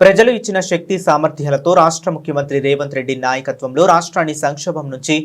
ప్రజలు ఇచ్చిన శక్తి సామర్థ్యాలతో రాష్ట్ర ముఖ్యమంత్రి రేవంత్ రెడ్డి నాయకత్వంలో రాష్ట్రాన్ని సంక్షోభం నుంచి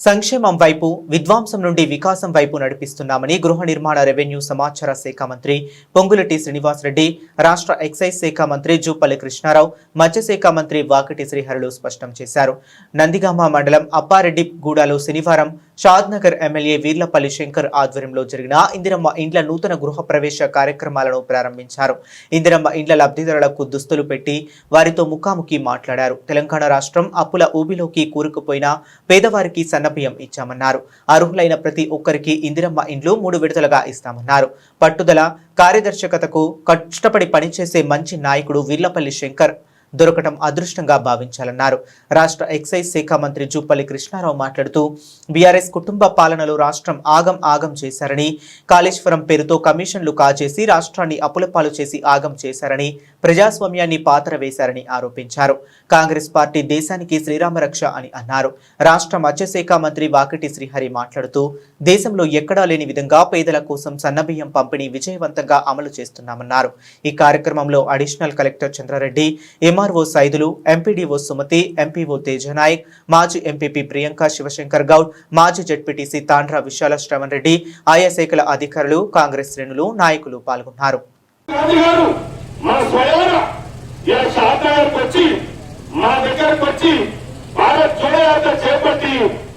సంక్షేమం వైపు విధ్వంసం నుండి వికాసం వైపు నడిపిస్తున్నామని గృహ నిర్మాణ రెవెన్యూ సమాచార శాఖ మంత్రి పొంగులటి శ్రీనివాసరెడ్డి రాష్ట్ర ఎక్సైజ్ శాఖ మంత్రి జూపల్లి కృష్ణారావు మత్స్యశాఖ మంత్రి వాకటి శ్రీహరులు స్పష్టం చేశారు. నందిగామ మండలం అప్పారెడ్డి గూడలో శనివారం షాద్నగర్ ఎమ్మెల్యే వీర్లపల్లి శంకర్ ఆధ్వర్యంలో జరిగిన ఇందిరమ్మ ఇండ్ల నూతన గృహ ప్రవేశ కార్యక్రమాలను ప్రారంభించారు. ఇందిరమ్మ ఇండ్ల లబ్ధిదారులకు దుస్తులు పెట్టి వారితో ముఖాముఖి మాట్లాడారు. తెలంగాణ రాష్ట్రం అప్పుల ఊబిలోకి కూరుకుపోయిన పేదవారికి సన్నబియ్యం ఇచ్చామన్నారు. అర్హులైన ప్రతి ఒక్కరికి ఇందిరమ్మ ఇండ్లు మూడు విడతలుగా ఇస్తామన్నారు. పట్టుదల కార్యదర్శకతకు కష్టపడి పనిచేసే మంచి నాయకుడు వీర్లపల్లి శంకర్. దొరకటం అదృష్టంగా భావించాలన్నారు. రాష్ట్ర ఎక్సైజ్ శాఖ మంత్రి జూపల్లి కృష్ణారావు మాట్లాడుతూ బీఆర్ఎస్ కుటుంబ పాలనలో రాష్ట్రం ఆగం ఆగం చేశారని కాళేశ్వరం పేరుతో కమిషన్లు కాజేసి రాష్ట్రాన్ని అప్పులపాలు చేసి ఆగం చేశారని ప్రజాస్వామ్యాన్ని పాత్ర వేశారని ఆరోపించారు. కాంగ్రెస్ పార్టీ దేశానికి శ్రీరామరక్ష అని అన్నారు. రాష్ట్ర మత్స్యశాఖ మంత్రి వాకిటి శ్రీహరి మాట్లాడుతూ దేశంలో ఎక్కడా లేని విధంగా పేదల కోసం సన్నబియ్యం పంపిణీ విజయవంతంగా అమలు చేస్తున్నామన్నారు. ఈ కార్యక్రమంలో additional collector Chandrareddy MRO Saidulu MPDO Sumathi MPO Tejanayak మాజీ ఎంపీపీ ప్రియాంక శివశంకర్ గౌడ్ మాజీ జడ్పీటీసీ తాండ్రా విశాల శ్రవణ్ రెడ్డి ఆయా శాఖల అధికారులు కాంగ్రెస్ శ్రేణులు నాయకులు పాల్గొన్నారు. గాంధీ దగ్గరకు వచ్చి భారత్ జోడో యాత్ర చేపట్టి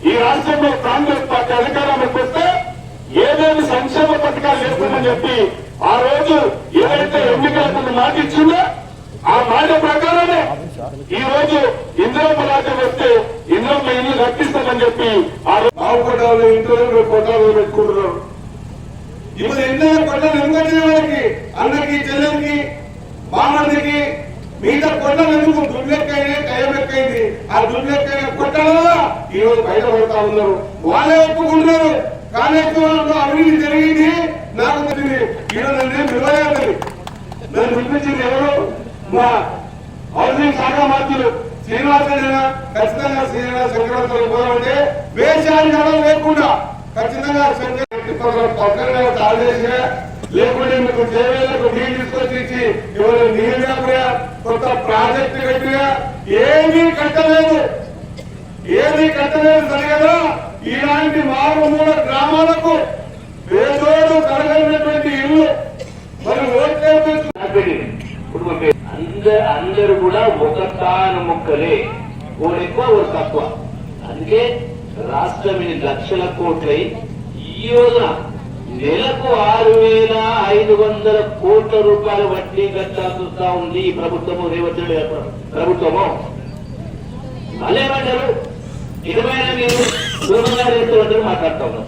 ఈ రాష్ట్రంలో కాంగ్రెస్ పార్టీ అధికారంలోకి వస్తే ఏదేమి సంక్షేమ పథకాలు చేస్తామని చెప్పి ఆ రోజు ఏదైతే ఎన్నికల ముందు మాట ఇచ్చిందో ఆ మాట ప్రకారమే ఈ రోజు ఇంద్రమ్మ రాజ్యం వస్తే ఇంద్రమ్మ ఇల్లు రక్షిస్తామని చెప్పి ఆ రోజు బాగుపడ్డాలు ఇంట్లో కొట్టాలు పెట్టుకుంటున్నారు. ఇప్పుడు ఎన్నో కొండలు ఎందుకంటే వాళ్ళకి అన్నకి చెల్లెలకి మామడికి మిగతా కొండలు ఎందుకు దుర్లెక్కైంది టైం ఎక్కైంది ఆ దుర్లెక్కైన కొట్టాలలో ఈ రోజు బయట పడతా ఉన్నారు. వాళ్ళే ఒప్పుకుంటున్నారు. కాళేశ్వరంలో అవినీతి జరిగింది. నాకు తెలిసింది ఈరోజు నేను నిలయాలి నన్ను పిలిపించింది ఎవరు? మా హౌసింగ్ శాఖ మంత్రులు శ్రీనివాసరావు ఖచ్చితంగా శ్రీనివాస శంకరాచార్య పోదామంటే వేషానికి లేకుండా ఖచ్చితంగా శంకర లేకుంటే మీకు దేవేలకు నీళ్ళు తీసుకొచ్చి ఇచ్చి ఎవరు నీళ్ళు కాకుండా కొత్త ప్రాజెక్టు కట్టినా ఏమీ కట్టలేదు. ఏమీ కట్టలేదు సరిగదా ఇలాంటి మారుమూల గ్రామాలకు పేదోడు కలగలిగినటువంటి ఇల్లు మరి ఓట్లే అందరు అందరూ కూడా ఒక తాను ముక్కలే. ఓడు ఎక్కువ ఓడు తక్కువ. అందుకే రాష్ట్రం ఇన్ని లక్షల కోట్లై ఈ రోజున నెలకు ఆరు వేల ఐదు వందల కోట్ల రూపాయల వడ్డీ కట్టాల్సి వస్తా ఉంది ఈ ప్రభుత్వము రేవంత్ ప్రభుత్వము. మళ్ళేమంటారు ఇరవై మీరు సులభంగా రేపు మాట్లాడుతా ఉన్నారు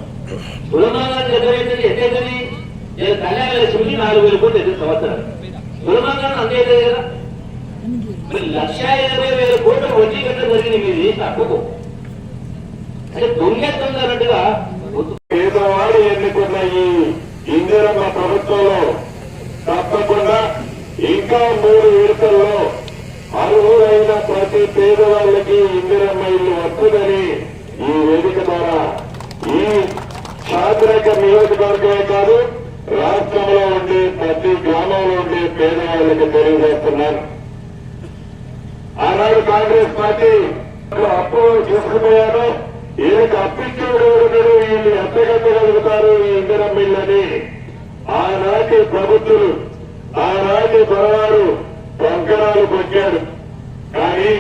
సులభంగా ఎదురైతే ఎట్టేదని నేను కళ్యాణ లక్ష్మికి నాలుగు వేల కోట్లు ఎదురు సంవత్సరాలు సులభంగా అందేదే కదా? లక్ష ఇరవై వేల కోట్లు వడ్డీ కట్ట జరిగింది మీరు చేసిన అప్పుకు అంటే దొంగెత్తున్నట్టుగా పేదవాడు ఎన్నుకున్న ఈ ఇందిరమ్మ ప్రభుత్వంలో తప్పకుండా ఇంకా మూడు విడతల్లో అర్హులైన ప్రతి పేదవాళ్ళకి ఇందిరమ్మ ఇల్లు వస్తుందని ఈ వేదిక ద్వారా ఈ చాద్రక నియోజకవర్గమే కాదు రాష్ట్రంలో ఉండే ప్రతి గ్రామంలో ఉండే పేదవాళ్ళకి తెలియజేస్తున్నాను. ఆనాడు కాంగ్రెస్ పార్టీ అప్పు తీసుకుపోయారు. ఈయనకి అప్పించేవాడు ఎవరు వీళ్ళు ఎత్తగట్టగలుగుతారు ఈ ఇంధనం బిల్లని ఆనాటి ప్రభుత్వులు ఆనాటి దొరవారు కంకణాలు కానీ